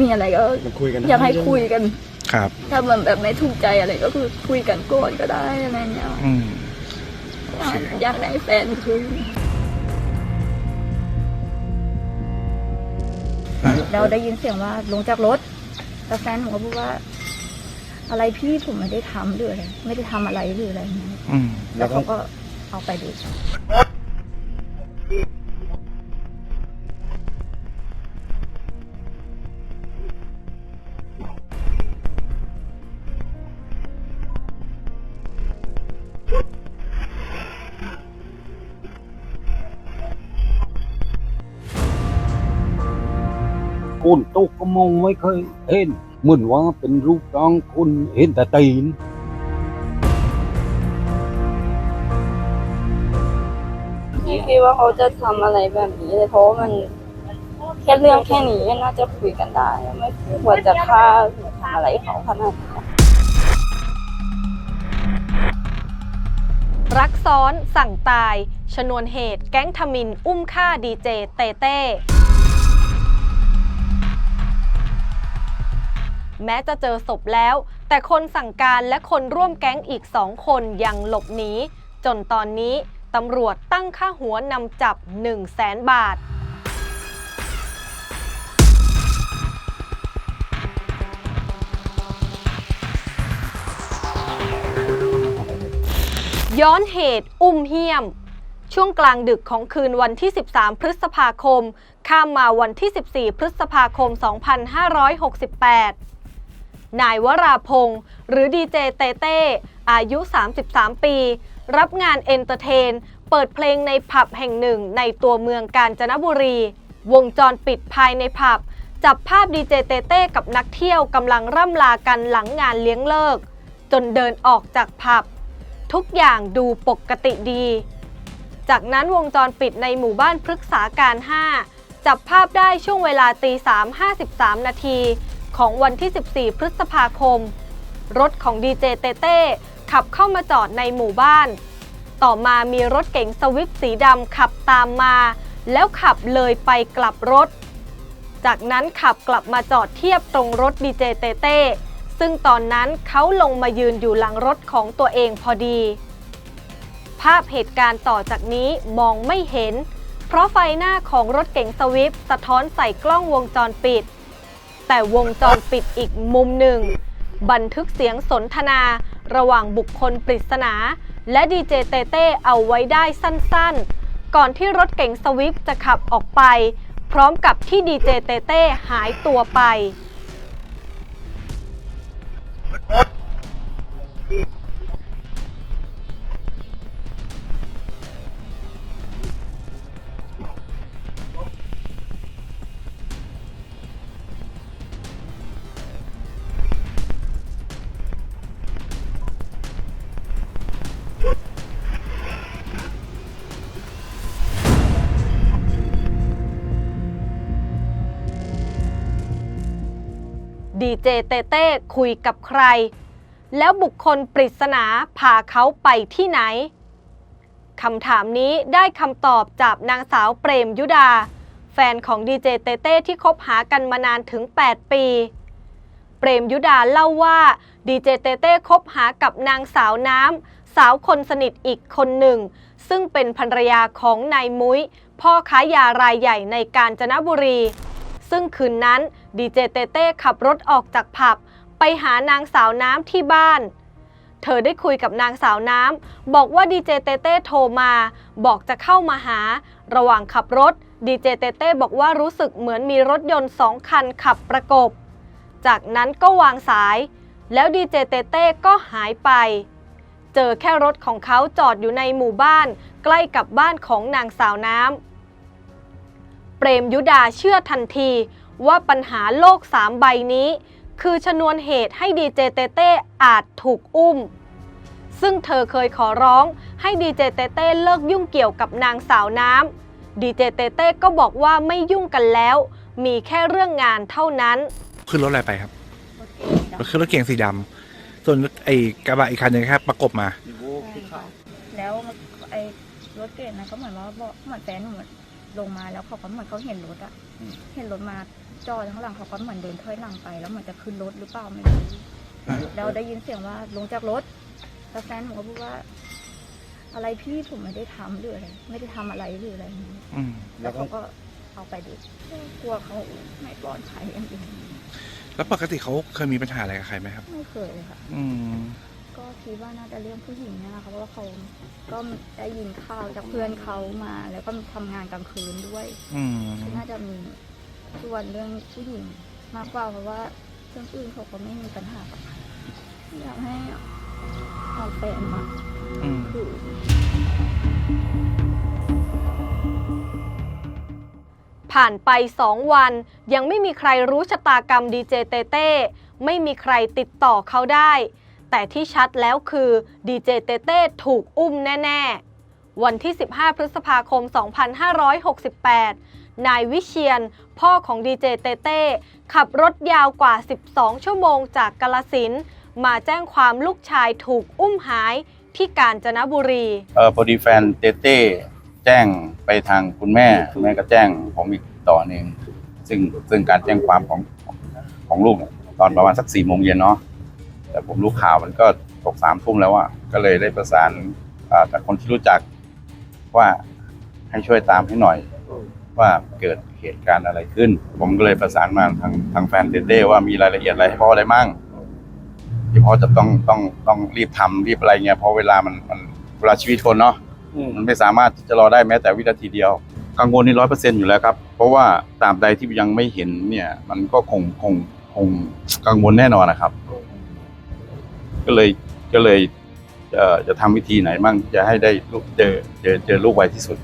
มีอะไรก็มาคุยกันนะอยากให้คุยกัน ครับ ถ้ามันแบบไม่ถูกใจอะไรก็คือคุยกันก่อนก็ได้อะไรเงี้ยอืม โอเค อยากได้แฟนคือเราได้ยินเสียงว่าลงจากรถ แล้วแฟนหนูก็พูดว่า อะไรพี่ผมไม่ได้ทำหรืออะไรไม่ได้ทำอะไรหรืออะไรเงี้ยอืม แล้วเขาก็เอาไปดู นตกก็มองไม่เคยเห็นเหมือนว่าเป็นรูปร่างคนเห็นแต่ตีนไม่คิดว่าเขาจะทำอะไรแบบนี้เลยเพราะว่ามันแค่เรื่องแค่นี้น่าจะคุยกันได้ ไม่ควรจะฆ่าหรือทำอะไรเขาขนาดนี้รักซ้อนสั่งตาย ชนวนเหตุแก๊งทมิน อุ้มฆ่าดีเจเตเต้ แม้จะเจอศพแล้ว แต่คนสั่งการและคนร่วมแก๊งอีกสองคนยังหลบหนีจนตอนนี้ตำรวจตั้งค่าหัวนำจับ 1 0 0 0 0แสนบาท ย้อนเหตุอุ้มเหี้ยม ช่วงกลางดึกของคืนวันที่ 13 พฤษภาคม ข้ามมาวันที่ 14 พฤษภาคม 2568 นายวราพงศ์หรือดีเจเตเต้อายุ 33 ปี รับงานเอนเตอร์เทน เปิดเพลงในผับแห่งหนึ่งในตัวเมืองกาญจนบุรี วงจรปิดภายในผับ จับภาพดีเจเตเต้กับนักเที่ยวกำลังร่ำลากันหลังงานเลี้ยงเลิก จนเดินออกจากผับ ทุกอย่างดูปกติดี จากนั้นวงจรปิดในหมู่บ้านพฤกษาการ 5 จับภาพได้ช่วงเวลาตี3 53 นาที ของวันที่ 14 พฤษภาคม รถของดีเจเตเต้ขับเข้ามาจอดในหมู่บ้าน ต่อมามีรถเก๋งสวิฟสีดำขับตามมา แล้วขับเลยไปกลับรถ จากนั้นขับกลับมาจอดเทียบตรงรถดีเจเตเต้ซึ่งตอนนั้นเขาลงมายืนอยู่หลังรถของตัวเองพอดี ภาพเหตุการณ์ต่อจากนี้มองไม่เห็น เพราะไฟหน้าของรถเก๋งสวิฟสะท้อนใส่กล้องวงจรปิด แต่วงจรปิดอีกมุมหนึ่ง บันทึกเสียงสนทนา ระหว่างบุคคลปริศนา และดีเจเตเต้เอาไว้ได้สั้นๆ ก่อนที่รถเก๋งสวิฟต์จะขับออกไป พร้อมกับที่ดีเจเตเต้หายตัวไป ดีเจเตเต้คุยกับใคร แล้วบุคคลปริศนาพาเขาไปที่ไหนคำถามนี้ได้คำตอบจากนางสาวเปรมยุดา แฟนของดีเจเตเต้ที่คบหากันมานานถึง 8 ปี เปรมยุดาเล่าว่าดีเจเตเต้คบหากับนางสาวน้ำสาวคนสนิทอีกคนหนึ่ง ซึ่งเป็นภรรยาของนายมุ้ย พ่อค้ายารายใหญ่ในกาญจนบุรี ซึ่งคืนนั้น ดีเจเตเต้ขับรถออกจากผับ ไปหานางสาวน้ำที่บ้าน เธอได้คุยกับนางสาวน้ำ บอกว่าดีเจเตเต้โทรมา บอกจะเข้ามาหา ระหว่างขับรถดีเจเตเต้บอกว่ารู้สึกเหมือนมีรถยนต์สองคันขับประกบ จากนั้นก็วางสาย แล้วดีเจเตเต้ก็หายไป เจอแค่รถของเขาจอดอยู่ในหมู่บ้าน ใกล้กับบ้านของนางสาวน้ำเปรมยุดาเชื่อทันที ว่าปัญหาโลกสามใบนี้ คือชนวนเหตุให้ดีเจเตเต้อาจถูกอุ้ม ซึ่งเธอเคยขอร้องให้ดีเจเตเต้เลิกยุ่งเกี่ยวกับนางสาวน้ำดีเจเตเต้ก็บอกว่าไม่ยุ่งกันแล้ว มีแค่เรื่องงานเท่านั้น ขึ้นรถอะไรไปครับรถขึ้นรถเก๋งสีดำส่วนไอ้กระบะอีกคันหนึงแค่ประกบมาแล้วไอ้รถเก๋งนะก็เหมือนว่าบอกเหมือนแฟนหนูลงมาแล้วเขาก็เหมือนเขาเห็นรถอะเห็นรถมา จอดข้างหลังเขาก็เหมือนเดินถอยหลังไป แล้วเหมือนจะขึ้นรถหรือเปล่าไม่รู้อ่าเราได้ยินเสียงว่าลงจากรถแล้วแฟนผมก็พูดว่า อะไรพี่ผมไม่ได้ทำหรืออะไรไม่ได้ทำอะไรหรืออะไรอย่างนี้อืมแล้วเขาก็เอาไปดูกลัวเขาไม่ปลอดภัยอย่างอื่นแล้วปกติเขาเคยมีปัญหาอะไรกับใครไหมครับ ไม่เคยเลยค่ะ อืม ก็คิดว่าน่าจะเรื่องผู้หญิงเนี่ยนะคะเพราะว่าเขาก็ได้ยินข่าวจากเพื่อนเขามา แล้วก็ทำงานกลางคืนด้วย อืม น่าจะมี ส่วนเรื่องผู้หญิงมากกว่าเพราะว่าเรื่องอื่นเขาก็ไม่มีปัญหาอยากให้เอาแฟนมาคือผ่านไป2วัน ยังไม่มีใครรู้ชะตากรรมดีเจเต้เต้ไม่มีใครติดต่อเขาได้ แต่ที่ชัดแล้วคือดีเจเต้เต้ถูกอุ้มแน่ ๆ วันที่ 15 พฤษภาคม 2568 นายวิเชียน พ่อของดีเจเต้เต้ขับรถยาวกว่า 12 ชั่วโมงจากกาลสินมาแจ้งความลูกชายถูกอุ้มหายที่กาญจนบุรี เออพอดีแฟนเต้เต้แจ้งไปทางคุณแม่คุณแม่ก็แจ้งผมอีกต่อหนึ่งซึ่งซึ่งการแจ้งความของของลูกเนี่ยตอนประมาณสักสี่โมงเย็นเนาะแต่ผมรู้ข่าวมันก็ตกสามทุ่มแล้วอะก็เลยได้ประสานจากคนที่รู้จักว่าให้ช่วยตามให้หน่อย ว่าเกิดเหตุการณ์อะไรขึ้น ผมก็เลยประสานมาทางทางแฟนเต้เต้ว่ามีรายละเอียดอะไรให้พ่อได้มั่งที่พ่อจะต้องต้องต้องรีบทำรีบอะไรเงี้ยเพราะเวลามันมันเวลาชีวิตคนเนาะมันไม่สามารถที่จะรอได้แม้แต่วินาทีเดียว กังวลนี่ร้อยเปอร์เซ็นอยู่แล้วครับ เพราะว่าตราบใดที่ยังไม่เห็นเนี่ย มันก็คงคงคงกังวลแน่นอนนะครับ ก็เลยก็เลยเอ่อจะทำวิธีไหนมั่งที่จะให้ได้ลูกเจอเจอเจอลูกไวที่สุด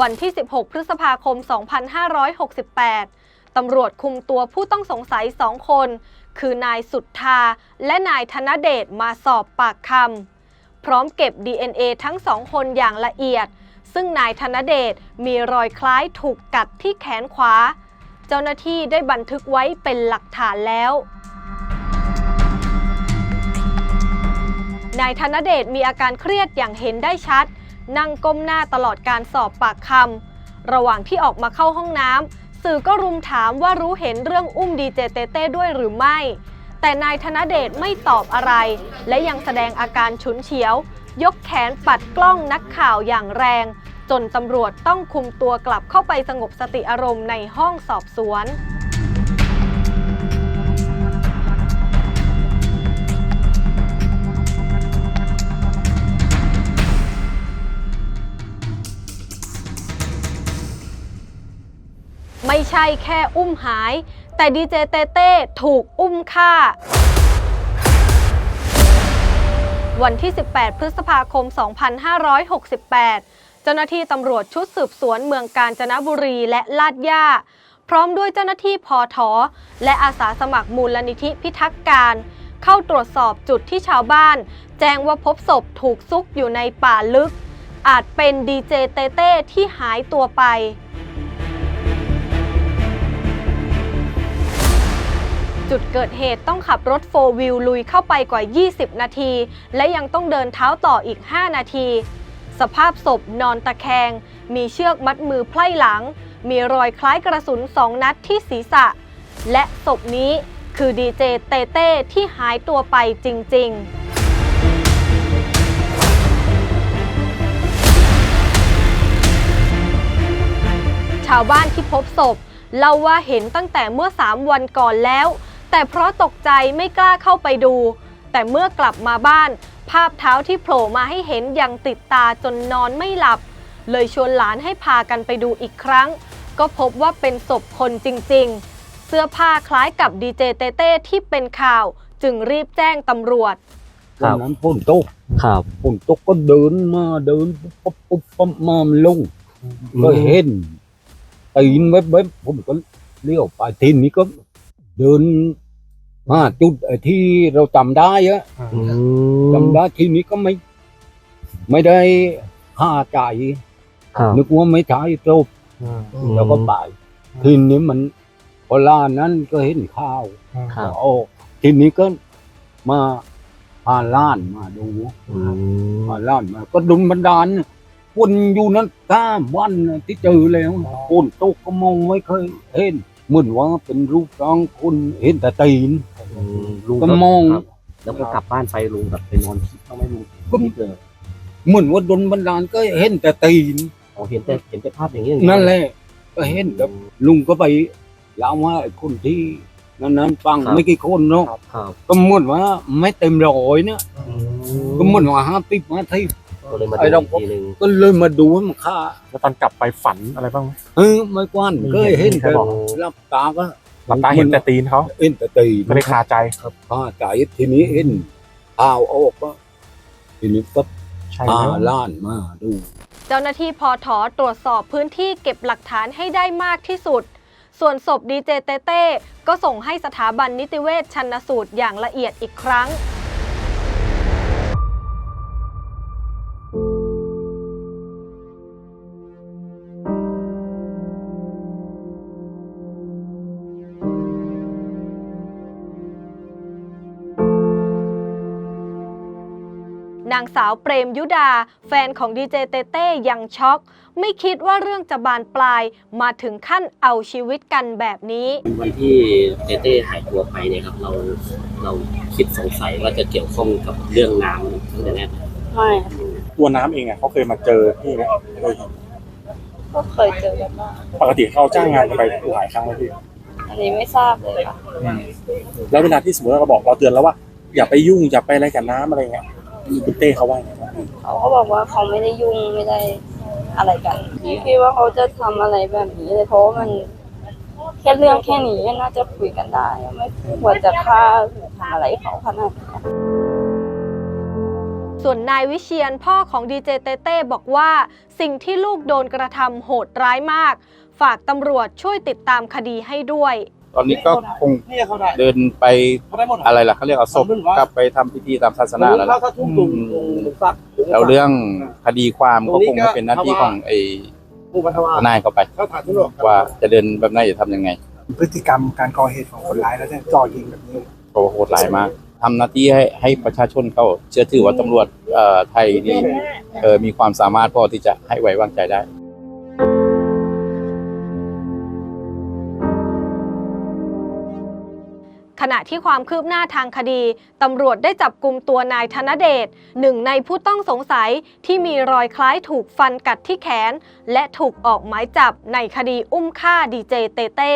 วันที่ 16 พฤษภาคม 2568 ตำรวจคุมตัวผู้ต้องสงสัยสองคน คือนายสุทธา และนายธนเดชมาสอบปากคำพร้อมเก็บ DNA ทั้งสองคนอย่างละเอียด ซึ่งนายธนเดชมีรอยคล้ายถูกกัดที่แขนขวา เจ้าหน้าที่ได้บันทึกไว้เป็นหลักฐานแล้วนายธนเดชมีอาการเครียดอย่างเห็นได้ชัด นั่งก้มหน้าตลอดการสอบปากคำระหว่างที่ออกมาเข้าห้องน้ำสื่อก็รุมถามว่ารู้เห็นเรื่องอุ้มดีเจเต้เต้ด้วยหรือไม่ แต่นายธนเดชไม่ตอบอะไร และยังแสดงอาการฉุนเฉียว ยกแขนปัดกล้องนักข่าวอย่างแรง จนตำรวจต้องคุมตัวกลับเข้าไปสงบสติอารมณ์ในห้องสอบสวน ไม่ใช่แค่อุ้มหาย แต่ดีเจเต้เต้ถูกอุ้มฆ่า วันที่ 18 พฤษภาคม 2568 เจ้าหน้าที่ตำรวจชุดสืบสวนเมืองกาญจนบุรีและลาดย่า พร้อมด้วยเจ้าหน้าที่พอทอและอาสาสมัครมูลนิธิพิทักษ์การ เข้าตรวจสอบจุดที่ชาวบ้าน แจ้งว่าพบศพถูกซุกอยู่ในป่าลึก อาจเป็นดีเจเต้เต้ที่หายตัวไป จุดเกิดเหตุต้องขับรถโฟร์วิวลุยเข้าไปกว่า 20 นาที และยังต้องเดินเท้าต่ออีก 5 นาที สภาพศพนอนตะแคง มีเชือกมัดมือไพล่หลัง มีรอยคล้ายกระสุนสองนัดที่ศีรษะ และศพนี้คือดีเจเต้เต้ที่หายตัวไปจริง ๆชาวบ้านที่พบศพเล่าว่าเห็นตั้งแต่เมื่อ 3 วันก่อนแล้ว แต่เพราะตกใจไม่กล้าเข้าไปดู แต่เมื่อกลับมาบ้าน ภาพเท้าที่โผล่มาให้เห็นยังติดตาจนนอนไม่หลับ เลยชวนหลานให้พากันไปดูอีกครั้ง ก็พบว่าเป็นศพคนจริงๆ เสื้อผ้าคล้ายกับดีเจเต้เต้ที่เป็นข่าว จึงรีบแจ้งตำรวจวันนั้นฝนตกครับ ฝนตกก็เดินมาเดินปุ๊บปุ๊บปุ๊บมามันลงก็เห็นตีนเว็บเว็บผมก็เลี้ยวไปทีนี้ก็ เดิน มาจุดไอ้ที่เราจำได้อะอืมจำได้ทีนี้ก็ไม่ ไม่ได้ห้าใจครับ นึกว่าไม่ใช่จบแล้วก็ไปทีนี้มันพอล่านั้นก็เห็นข้าวครับ โอ้ทีนี้ก็มาพาล้านมาดูอืมพาล้านมา ก็ดุลบันดาลวนอยู่นั้นสามวันน่ะที่เจอแล้วคนตกก็มองไม่เคยเห็น เหมือนว่าเป็นรูปร่างคนเห็นแต่ตีน ลุงก็มอง ครับแล้วก็กลับบ้านไปลุงแบบไปนอนคิดต้องไม่ลุงก็ คิดเลยเหมือนว่าโดนบันดาลก็เห็นแต่ตีนอ๋อเห็นแต่เห็นแต่ภาพอย่างนี้อย่างนี้นั่นแหละก็เห็นกับลุงก็ไปเล่าว่าไอ้คนที่นั้นนั้นฟังไม่กี่คนเนาะครับก็เหมือนว่าไม่เต็มร้อยเนี่ยก็เหมือนว่าห้าติบห้าทิบ ก็เลยมาไอ้ดูเราอีกทีหนึ่งก็เลยมาดูว่ามันค่าแล้วตอนกลับไปฝันอะไรบ้างไหมเออไม่กว้านก็เห็นแต่รับตาก็หลับตาเห็นแต่ตีนเขาเห็นแต่ตีนก็เลยคาใจอ่าใจทีนี้เห็นอ้าวออกก็ทีนี้ก็ใช่อ่าไหมล้านมาดู เจ้าหน้าที่พอถอตรวจสอบพื้นที่เก็บหลักฐานให้ได้มากที่สุด ส่วนศพดีเจเต้เต้ก็ส่งให้สถาบันนิติเวชชันสูตรอย่างละเอียดอีกครั้ง นางสาวเปรมยุดา แฟนของดีเจเต้เต้ยังช็อก ไม่คิดว่าเรื่องจะบานปลายมาถึงขั้นเอาชีวิตกันแบบนี้ วันที่เต้เต้หายตัวไปเนี่ยครับเราเราคิดสงสัยว่าจะเกี่ยวข้องกับเรื่องน้ำตั้งแต่แรกไหมไม่ตัวน้ำเองอะเขาเคยมาเจอพี่ไหมเคยเห็นก็เคยเจอกันบ้างปกติเขาจ้างงานกันไปหลายครั้งแล้วพี่อันนี้ไม่ทราบเลยค่ะแล้วเวลาที่สมมติว่าเราบอกเราเตือนแล้วว่า อย่าไปยุ่งอย่าไปอะไรกับน้ำอะไรเงี้ย คุณเต้เขาว่าไงบ้างเขาก็บอกว่าเขาไม่ได้ยุ่งไม่ได้อะไรกันพี่คิดว่าเขาจะทำอะไรแบบนี้เลยเพราะว่ามันแค่เรื่องแค่นี้น่าจะคุยกันได้ ไม่ควรจะฆ่าหรือทำอะไรเขาขนาดนี้ส่วนนายวิเชียนพ่อของดีเจเต้เต้บอกว่า สิ่งที่ลูกโดนกระทำโหดร้ายมาก ฝากตำรวจช่วยติดตามคดีให้ด้วย ตอนนี้ก็คงเดินไปอะไรล่ะเขาเรียกเอาศพกลับไปทำพิธีตามศาสนาแล้วล่ะแล้วเรื่องคดีความก็คงจะเป็นหน้าที่ของไอ้ทนายเขาไปว่าจะเดินแบบไหนจะทำยังไง พฤติกรรมการก่อเหตุของคนร้ายแล้วเนี่ยจ่อยิงแบบนี้เพราะว่าโหดร้ายมากทำหน้าที่ให้ให้ประชาชนเขาเชื่อถือว่าตำรวจเอ่อไทยนี่เออมีความสามารถพอที่จะให้ไว้วางใจได้ ณะที่ความคืบหน้าทางคดีตำรวจได้จับกลุ่มตัวนายธนเดชหนึ่งในผู้ต้องสงสัยที่มีรอยคล้ายถูกฟันกัดที่แขน และถูกออกหมายจับในคดีอุ้มฆ่าดีเจเต้เต้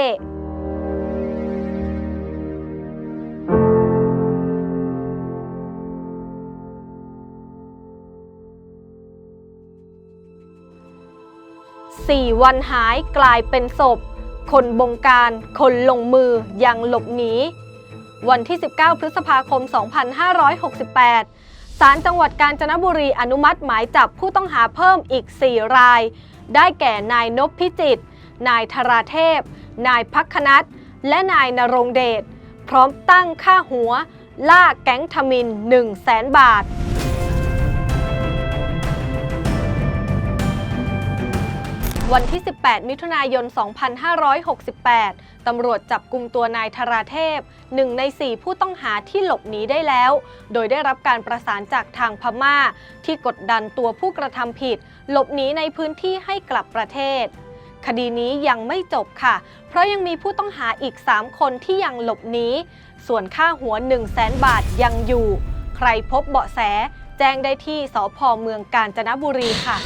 สี่วันหายกลายเป็นศพ คนบงการ คนลงมือยังหลบหนี วันที่ 19 พฤษภาคม 2568 ศาลจังหวัดกาญจนบุรีอนุมัติหมายจับผู้ต้องหาเพิ่มอีก 4 ราย ได้แก่นายนพพิจิตรนายธราเทพ นายพักคนัทและนายนรงเดช พร้อมตั้งค่าหัว ล่าแก๊งทมิน 1 0 0 0 0แสนบาทวันที่ 18 มิถุนายน 2568 ตำรวจจับกลุ่มตัวนายธราเทพหนึ่งใน4ผู้ต้องหาที่หลบหนีได้แล้ว โดยได้รับการประสานจากทางพม่า ที่กดดันตัวผู้กระทำผิด หลบหนีในพื้นที่ให้กลับประเทศ คดีนี้ยังไม่จบค่ะ เพราะยังมีผู้ต้องหาอีก 3 คนที่ยังหลบหนีส่วนค่าหัว 1 0 0 0 0แสนบาทยังอยู่ ใครพบเบาะแส แจ้งได้ที่สพเมืองกาญจนบุรีค่ะ